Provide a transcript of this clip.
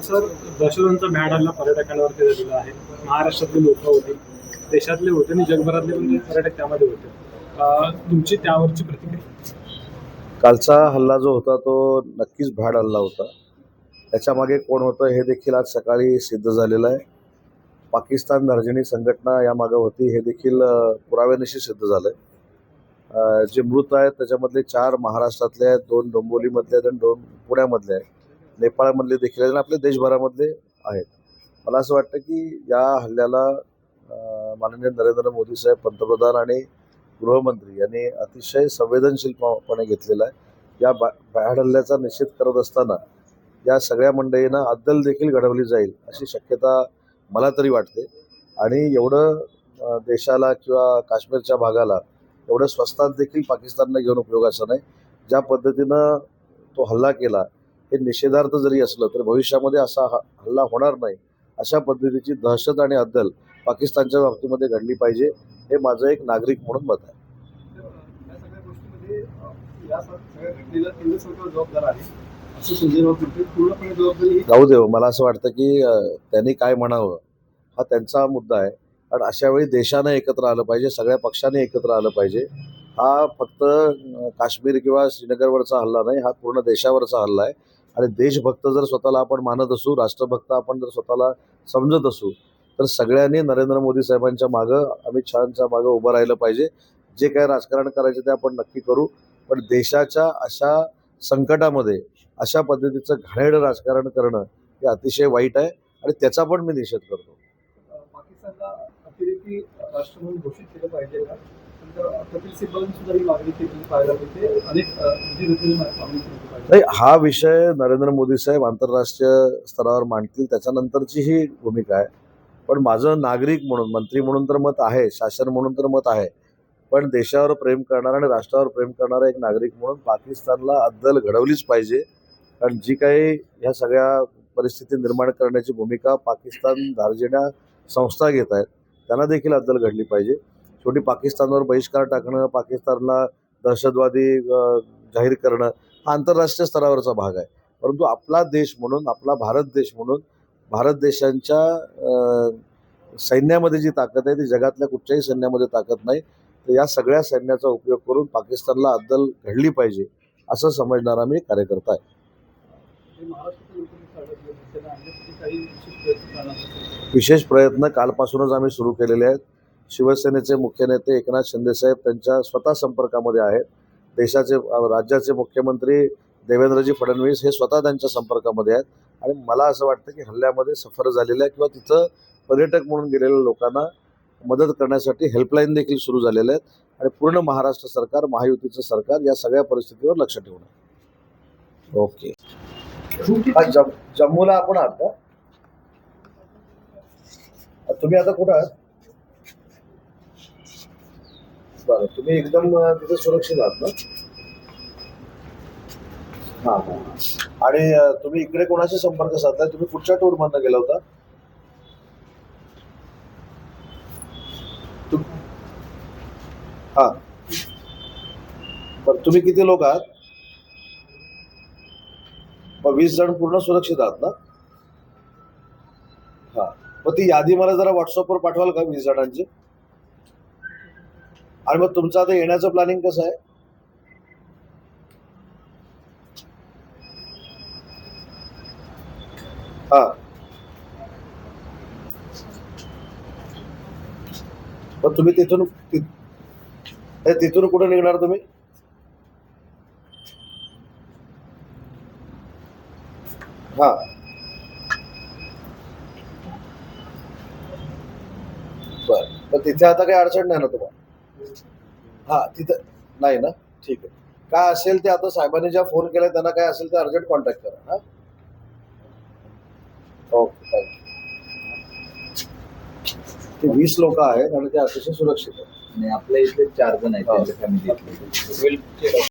Sir दशरथांचा मॅडाला पर्यटकांवरती झालेला आहे. महाराष्ट्रातले लोक होते. देशातले होते आणि जगभरातले पण पर्यटक त्यामध्ये होते. तुमची त्यावरची प्रतिक्रिया? कालचा हल्ला जो होता तो नक्कीच भ्याड हल्ला होता. त्याच्यामागे कोण होतं हे देखील आज सकाळी सिद्ध झालेलं आहे. पाकिस्तान दर्जनी संघटना यामागं होती हे देखील पुराव्यानिशी सिद्ध झालं आहे जे मृत आहेत त्याच्यामधले चार महाराष्ट्रातले आहेत दोन डोंबोलीमधले आहेत आणि दोन पुण्यामधले आहेत. नेपाळमधले देखील आहेत आणि आपल्या देशभरामधले आहेत. मला असं वाटतं की या हल्ल्याला माननीय नरेंद्र मोदी साहेब पंतप्रधान आणि गृहमंत्री यांनी अतिशय संवेदनशीलपणे घेतलेला आहे. या बा बाहेर हल्ल्याचा निषेध करत असताना या सगळ्या मंडळींना अद्दल देखील घडवली जाईल अशी शक्यता मला तरी वाटते. आणि एवढं देशाला किंवा काश्मीरच्या भागाला एवढं स्वस्तात देखील पाकिस्ताननं घेऊन उपयोगाचं नाही. ज्या पद्धतीनं तो हल्ला केला हे निषेधार्थ जरी असलं तर भविष्यामध्ये असा हल्ला होणार नाही. अशा पद्धतीची दहशत आणि अद्दल पाकिस्तानच्या बाबतीमध्ये घडली पाहिजे हे माझं एक नागरिक म्हणून मत आहे. जाऊ देव मला असं वाटतं की त्यांनी काय म्हणावं हा त्यांचा मुद्दा आहे. कारण अशा वेळी देशानं एकत्र आलं पाहिजे सगळ्या पक्षाने एकत्र आलं पाहिजे. हा फक्त काश्मीर किंवा श्रीनगरवरचा हल्ला नाही हा पूर्ण देशावरचा हल्ला आहे. आणि देशभक्त जर स्वतःला आपण मानत असू राष्ट्रभक्त आपण जर स्वतःला समजत असू तर सगळ्यांनी नरेंद्र मोदी साहेबांच्या मागं अमित शहाच्या मागं उभं राहिलं पाहिजे. जे काय राजकारण करायचे ते आपण नक्की करू. पण देशाच्या अशा संकटामध्ये अशा पद्धतीचं घाणेड राजकारण करणं हे अतिशय वाईट आहे आणि त्याचा पण मी निषेध करतो. पाकिस्तानला अतिरेकी राष्ट्र म्हणून घोषित केलं पाहिजे नाही हा विषय नरेंद्र मोदी साहेब आंतरराष्ट्रीय स्तरावर मांडतील त्याच्यानंतरची ही भूमिका आहे. पण माझं नागरिक म्हणून मंत्री म्हणून तर मत आहे शासन म्हणून तर मत आहे. पण देशावर प्रेम करणारा आणि राष्ट्रावर प्रेम करणारा एक नागरिक म्हणून पाकिस्तानला अद्दल घडवलीच पाहिजे. कारण जी काही ह्या सगळ्या परिस्थिती निर्माण करण्याची भूमिका पाकिस्तान धार्जिण्या संस्था घेत आहेत त्यांना देखील अद्दल घडली पाहिजे. शेवटी पाकिस्तानवर बहिष्कार टाकणं पाकिस्तानला दहशतवादी जाहीर करणं हा आंतरराष्ट्रीय स्तरावरचा भाग आहे. परंतु आपला देश म्हणून आपला भारत देश म्हणून भारत देशांच्या सैन्यामध्ये जी ताकद आहे ती जगातल्या कुठच्याही सैन्यामध्ये ताकद नाही. तर या सगळ्या सैन्याचा उपयोग करून पाकिस्तानला अद्दल घडली पाहिजे असं समजणारा मी कार्यकर्ता आहे. विशेष प्रयत्न कालपासूनच आम्ही सुरू केलेले आहेत. शिवसेनेचे मुख्य नेते एकनाथ शिंदेसाहेब त्यांच्या स्वतः संपर्कामध्ये आहेत. देशाचे राज्याचे मुख्यमंत्री देवेंद्रजी फडणवीस हे स्वतः त्यांच्या संपर्कामध्ये आहेत. आणि मला असं वाटतं की हल्ल्यामध्ये सफर झालेल्या किंवा तिथं पर्यटक म्हणून गेलेल्या लोकांना मदत करण्यासाठी हेल्पलाईन देखील सुरू झालेल्या आहेत. आणि पूर्ण महाराष्ट्र सरकार महायुतीचं सरकार या सगळ्या परिस्थितीवर लक्ष ठेवणं ओके. जम्मूला आपण आहात का? तुम्ही आता कुठं आहात? बरं तुम्ही एकदम तिथे सुरक्षित आहात ना? हा हा आणि तुम्ही इकडे कोणाशी संपर्क साधलाय? तुम्ही कुठच्या टूर मधनं गेला होता? हा. बरं तुम्ही किती लोक आहात? मग वीस जण पूर्ण सुरक्षित आहात ना? हा. मग ती यादी मला जरा व्हॉट्सअपवर पाठवाल का वीस जणांची? आणि मग तुमचं आता येण्याचं प्लॅनिंग कसं आहे? हा. मग तुम्ही तिथून तिथून कुठे निघणार तुम्ही? हा. बर. तिथे आता काही अडचण नाही ना तुम्हाला? हा तिथं नाही ना? ठीक आहे. काय असेल ते आता साहेबांनी ज्या फोन केला त्यांना काय असेल ते अर्जंट कॉन्टॅक्ट करा हा? ओके थँक्यू ते वीस लोक आहेत आणि ते अतिशय सुरक्षित आहेत. आणि आपल्या इथले चार जण आहेत